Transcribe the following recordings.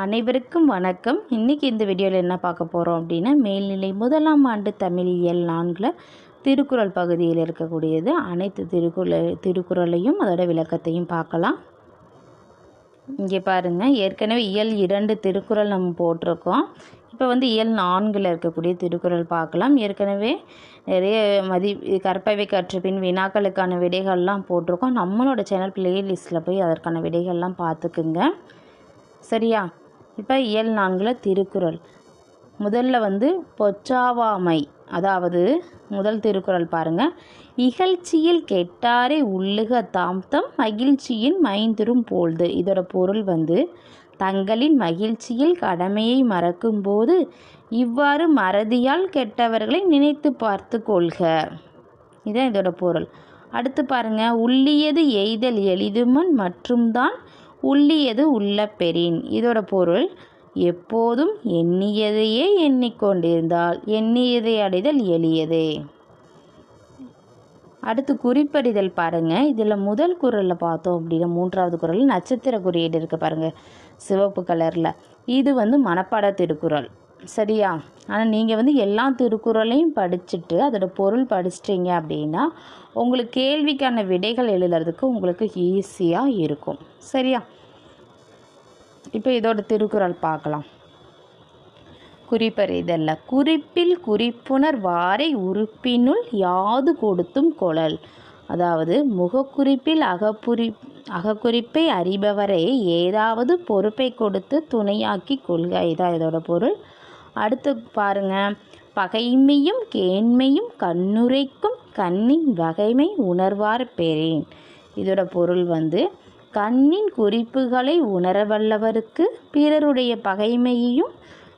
அனைவருக்கும் வணக்கம். இன்றைக்கி இந்த வீடியோவில் என்ன பார்க்க போகிறோம் அப்படின்னா மேல்நிலை முதலாம் ஆண்டு தமிழியல் நான்கில் திருக்குறள் பகுதியில் இருக்கக்கூடியது. அனைத்து திருக்குறள் திருக்குறளையும் அதோட விளக்கத்தையும் பார்க்கலாம். இங்கே பாருங்கள் ஏற்கனவே இயல் இரண்டு திருக்குறள் நம்ம போட்டிருக்கோம். இப்போ வந்து இயல் நான்கில் இருக்கக்கூடிய திருக்குறள் பார்க்கலாம். ஏற்கனவே நிறைய மதி கற்பவை கற்ற பின் வினாக்களுக்கான விடைகள்லாம் போட்டிருக்கோம். நம்மளோட சேனல் பிளேலிஸ்ட்டில் போய் அதற்கான விடைகள்லாம் பார்த்துக்குங்க. சரியா? இப்போ இயல் நான்கில் திருக்குறள். முதல்ல வந்து பொச்சாவாமை அதாவது முதல் திருக்குறள் பாருங்கள் இகழ்ச்சியில் கெட்டாரை உள்ளுக தாம்தம் மகிழ்ச்சியின் மைந்திரும் போல்து இதோட பொருள் வந்து தங்களின் மகிழ்ச்சியில் கடமையை மறக்கும்போது இவ்வாறு மறதியால் கெட்டவர்களை நினைத்து பார்த்து கொள்க. இதுதான் இதோட பொருள். அடுத்து பாருங்க. உள்ளியது எய்தல் எளிதுமன் மற்றும் தான் உள்ளியது உள்ள பெறின் இதோட பொருள் எப்போதும் எண்ணியதையே எண்ணிக்கொண்டிருந்தால் எண்ணியதை அடைதல் எளியதே. அடுத்து குறிப்பறிதல் பாருங்கள் இதில் முதல் குரலில் பார்த்தோம் அப்படின்னா மூன்றாவது குரல் நட்சத்திர குறியீடு இருக்குது பாருங்கள் சிவப்பு கலரில். இது வந்து மனப்பாட திருக்குறள் சரியா? ஆனால் நீங்கள் வந்து எல்லா திருக்குறளையும் படிச்சுட்டு அதோட பொருள் படிச்சிட்டிங்க அப்படின்னா உங்களுக்கு கேள்விக்கான விடைகள் எழுதுறதுக்கு உங்களுக்கு ஈஸியாக இருக்கும். சரியா? இப்போ இதோட திருக்குறள் பார்க்கலாம். குறிப்பறிதல்ல. குறிப்பில் குறிப்புணர் வாரை உறுப்பினுள் யாது கொடுத்தும் கொழல். அதாவது முகக்குறிப்பில் அகப்புரி அகக்குறிப்பை அறிபவரை ஏதாவது பொறுப்பை கொடுத்து துணையாக்கி கொள்க. இதான் இதோட பொருள். அடுத்து பாருங்க. பகைமையும் கேண்மையும் கண்ணுரைக்கும் கண்ணின் வகைமை உணர்வார் பெறேன் இதோட பொருள் வந்து கண்ணின் குறிப்புகளை உணரவல்லவருக்கு பிறருடைய பகைமையையும்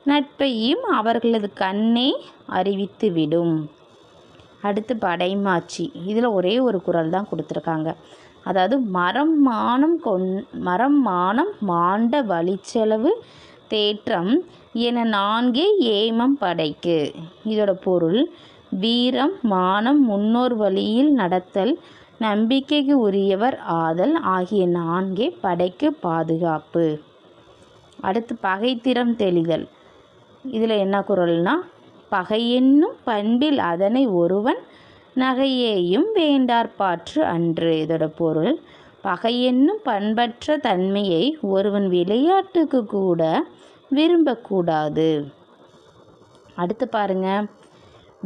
நட்பையும் அவர்களது கண்ணே அறிவித்துவிடும் அடுத்து படைமாச்சி. இதில் ஒரே ஒரு குரல் தான் கொடுத்துருக்காங்க. அதாவது மரம் மானம் கொன் மரம் மானம் மாண்ட வழிச்செலவு தேற்றம் என நான்கே ஏமம் படைக்கு. இதோட பொருள் வீரம் மானம் முன்னோர் வழியில் நடத்தல் நம்பிக்கைக்கு உரியவர் ஆதல் ஆகிய நான்கே படைக்கு பாதுகாப்பு. அடுத்து பகைத்திறம் தெளிதல். இதில் என்ன குரல்னா பகையென்னும் பண்பில் அதனை ஒருவன் நகையேயும் வேண்டார்பாற்று அன்று. இதோட பொருள் பகையென்னும் பண்பற்ற தன்மையை ஒருவன் விளையாட்டுக்கு கூட விரும்பக்கூடாது. அடுத்து பாருங்க.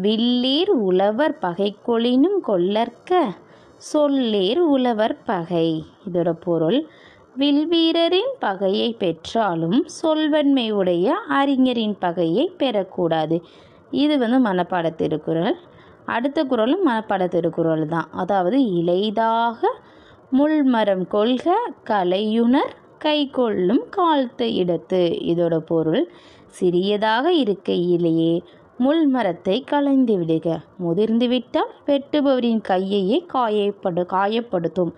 வில்லீர் உழவர் பகைக்கொளினும் கொல்லற்க சொல்லீர் உழவர் பகை. இதோட பொருள் வில்வீரரின் பகையை பெற்றாலும் சொல்வன்மை உடைய அறிஞரின் பகையை பெறக்கூடாது. இது வந்து மனப்பாட திருக்குறள் அடுத்த குரலும் மனப்பாட திருக்குறள் தான். அதாவது இலைதாக முள்மரம் கொள்க கலையுணர் கை கொள்ளும் காலத்து இடத்து. இதோட பொருள் சிறியதாக இருக்கையிலேயே முள் மரத்தை களைந்து விடுக. முதிர்ந்து விட்டால் வெட்டுபவரின் கையையே காயப்படு காயப்படுத்தும்.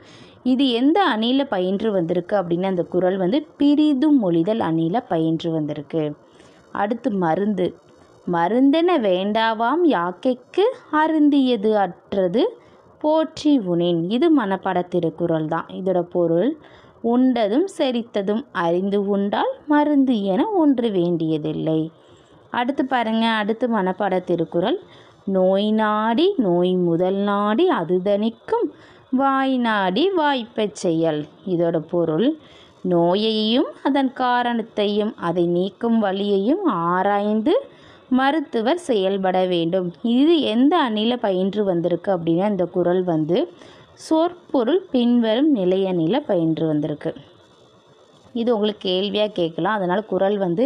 இது எந்த அணியில் பயின்று வந்திருக்கு அப்படின்னு அந்த குரல் வந்து பிரிதும் மொழிதல் அணியில் பயின்று வந்திருக்கு. அடுத்து மருந்து. மருந்தென வேண்டாவாம் யாக்கைக்கு அருந்தியது அற்றது. போற்றி உனின். இது மனப்பட திருக்குறள் தான். இதோட பொருள் உண்டதும் செரித்ததும் அறிந்து உண்டால் மருந்து என ஒன்று வேண்டியதில்லை. அடுத்து பாருங்க அடுத்து மனப்பாட திருக்குறள் நோய் நாடி நோய் முதல் நாடி அது தணிக்கும். வாய் நாடி வாய்ப்பச் செயல். இதோட பொருள் நோயையும் அதன் காரணத்தையும் அதை நீக்கும் வழியையும் ஆராய்ந்து மருத்துவர் செயல்பட வேண்டும். இது எந்த அணில பயின்று வந்திருக்கு அப்படின்னா இந்த குரல் வந்து சொற்பொருள் பின்வரும் நிலையணியில் பயின்று வந்திருக்கு. இது உங்களுக்கு கேள்வியாக கேட்கலாம். அதனால் குரல் வந்து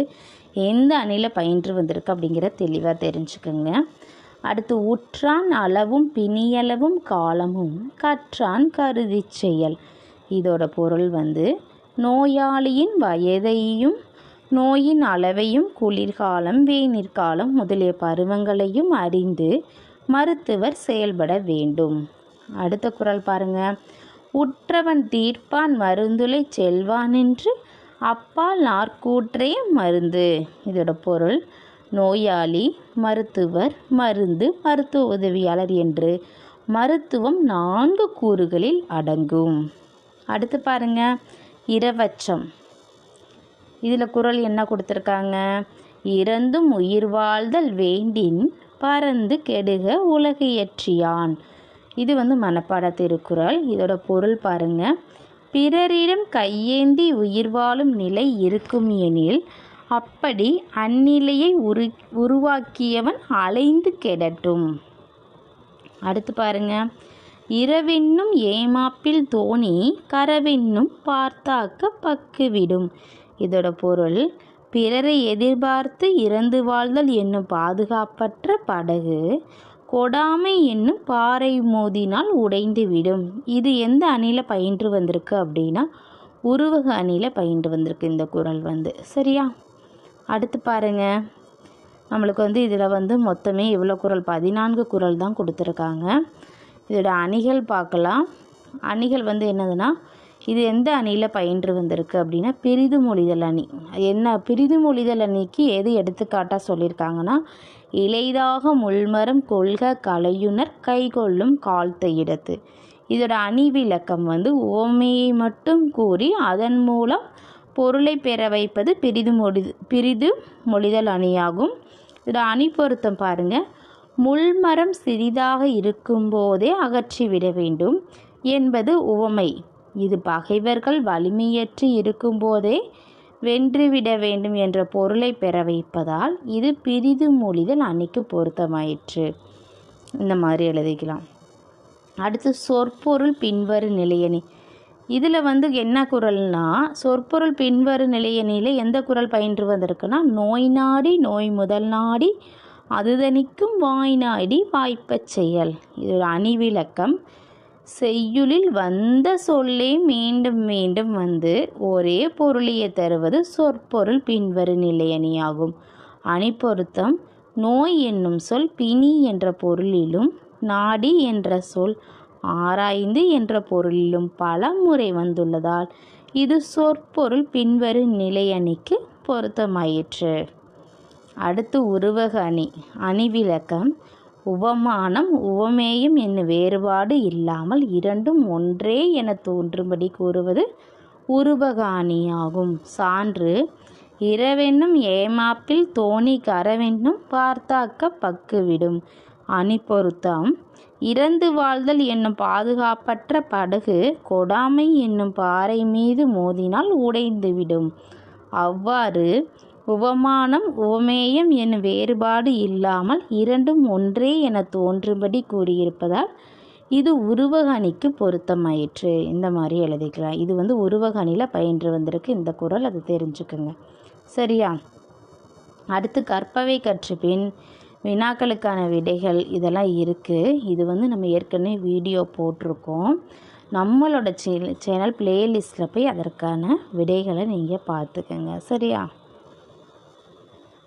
எந்த அணில பயின்று வந்திருக்கு அப்படிங்கிற தெளிவாக தெரிஞ்சுக்கோங்க. அடுத்து உற்றான் அளவும் பிணியளவும் காலமும் கற்றான் கருதி செயல். இதோட பொருள் வந்து நோயாளியின் வயதையும் நோயின் அளவையும் குளிர்காலம் வேநீர்காலம் முதலிய பருவங்களையும் அறிந்து மருத்துவர் செயல்பட வேண்டும். அடுத்த குரல் பாருங்க. உற்றவன் தீர்ப்பான் மருந்துளை செல்வான் என்று அப்பால் நாற்கூற்றே மருந்து இதோட பொருள் நோயாளி மருத்துவர் மருந்து மருத்துவ உதவியாளர் என்று மருத்துவம் நான்கு கூறுகளில் அடங்கும். அடுத்து பாருங்க. இரவச்சம். இதில் குறள் என்ன கொடுத்துருக்காங்க? இறந்தும் உயிர் வாழ்தல் வேண்டின் பறந்து கெடுக உலகு இயற்றியான். இது வந்து மனப்பாட திருக்குறள். இதோட பொருள் பாருங்க. பிறரிடம் கையேந்தி உயிர் வாழும் நிலை இருக்கும் எனில் அப்படி அந்நிலையை உரு உருவாக்கியவன் அலைந்து கெடட்டும். அடுத்து பாருங்க. இரவென்னும் ஏமாப்பில் தோணி கரவென்னும் பார்த்தாக்க பக்குவிடும். இதோட பொருள் பிறரை எதிர்பார்த்து இறந்து வாழ்தல் என்னும் பாதுகாப்பற்ற படகு கொடாமை என்னும் பாறை மோதினால் உடைந்து விடும். இது எந்த அணியில் பயின்று வந்திருக்கு அப்படின்னா உருவக அணியில் பயின்று வந்திருக்கு இந்த குறள் வந்து. சரியா? அடுத்து பாருங்க. நம்மளுக்கு வந்து இதில் வந்து மொத்தமே இவ்வளோ குறள் பதினான்கு குறள் தான் கொடுத்துருக்காங்க. இதோட அணிகள் பார்க்கலாம். அணிகள் வந்து என்னதுன்னா இது எந்த அணியில் பயின்று வந்திருக்கு அப்படின்னா பிரிது மொழிதல் அணி. என்ன? பிரிது மொழிதல் அணிக்கு எது எடுத்துக்காட்டாக சொல்லியிருக்காங்கன்னா இளைதாக முள்மரம் கொள்க கலையுணர் கைகொள்ளும் கால்த்த இடத்து இதோட அணி விளக்கம் வந்து ஓமையை மட்டும் கூறி அதன் மூலம் பொருளை பெற வைப்பது பெரிது மொழி பிரிது மொழிதல் அணியாகும். இதோட அணி பொருத்தம் பாருங்கள் முள்மரம் சிறிதாக இருக்கும்போதே அகற்றிவிட வேண்டும் என்பது உவமை. இது பகைவர்கள் வலிமையற்று இருக்கும்போதே வென்றுவிட வேண்டும் என்ற பொருளை பெற வைப்பதால் இது பிரிது மொழிதல் அன்னைக்கு பொருத்தமாயிற்று. இந்த மாதிரி எழுதிக்கலாம். அடுத்து சொற்பொருள் பின்வரும் நிலையணி. இதில் வந்து என்ன குரல்னா சொற்பொருள் பின்வரும் நிலையணியில் எந்த குரல் பயின்று வந்திருக்குன்னா நோய் நாடி நோய் முதல் நாடி அதுதணிக்கும் வாய் நாடி வாய்ப்பச் செயல். இது ஒரு அணிவிலக்கம். செய்யுளில் வந்த சொல்லே மீண்டும் மீண்டும் வந்து ஒரே பொருளியை தருவது சொற்பொருள் பின்வரும் நிலையணியாகும். அணி பொருத்தம் நோய் என்னும் சொல் பிணி என்ற பொருளிலும் நாடி என்ற சொல் ஆராய்ந்து என்ற பொருளிலும் பல முறை வந்துள்ளதால் இது சொற்பொருள் பின்வரும் நிலையணிக்கு பொருத்தமாயிற்று. அடுத்து உருவக அணி அணி விளக்கம் உவமானம் உவமேயம் என்னும் வேறுபாடு இல்லாமல் இரண்டும் ஒன்றே என தோன்றும்படி கூறுவது உருபகாணியாகும். சான்று இரவென்னும் ஏமாப்பில் தோணி கரவென்னும் பார்த்தாக்க பக்குவிடும் அணிப்பொருத்தம் அணி பொருத்தம். இறந்து வாழ்தல் என்னும் பாதுகாப்பற்ற படகு கொடாமை என்னும் பாறை மீது மோதினால் உடைந்துவிடும் அவ்வாறு உவமானம் உவமேயம் என் வேறுபாடு இல்லாமல் இரண்டும் ஒன்றே என தோன்றும்படி கூறியிருப்பதால் இது உருவக அணிக்கு பொருத்தமாயிற்று. இந்த மாதிரி எழுதிக்கலாம். இது வந்து உருவக அணியில் பயின்று வந்திருக்கு. இந்த குறள் அது தெரிஞ்சுக்குங்க. சரியா? அடுத்து கற்பவை கற்று பின் வினாக்களுக்கான விடைகள் இதெல்லாம் இருக்குது இது வந்து நம்ம ஏற்கனவே வீடியோ போட்டிருக்கோம். நம்மளோட சே சேனல் பிளேலிஸ்ட்டில் போய் அதற்கான விடைகளை நீங்கள் பார்த்துக்கங்க. சரியா?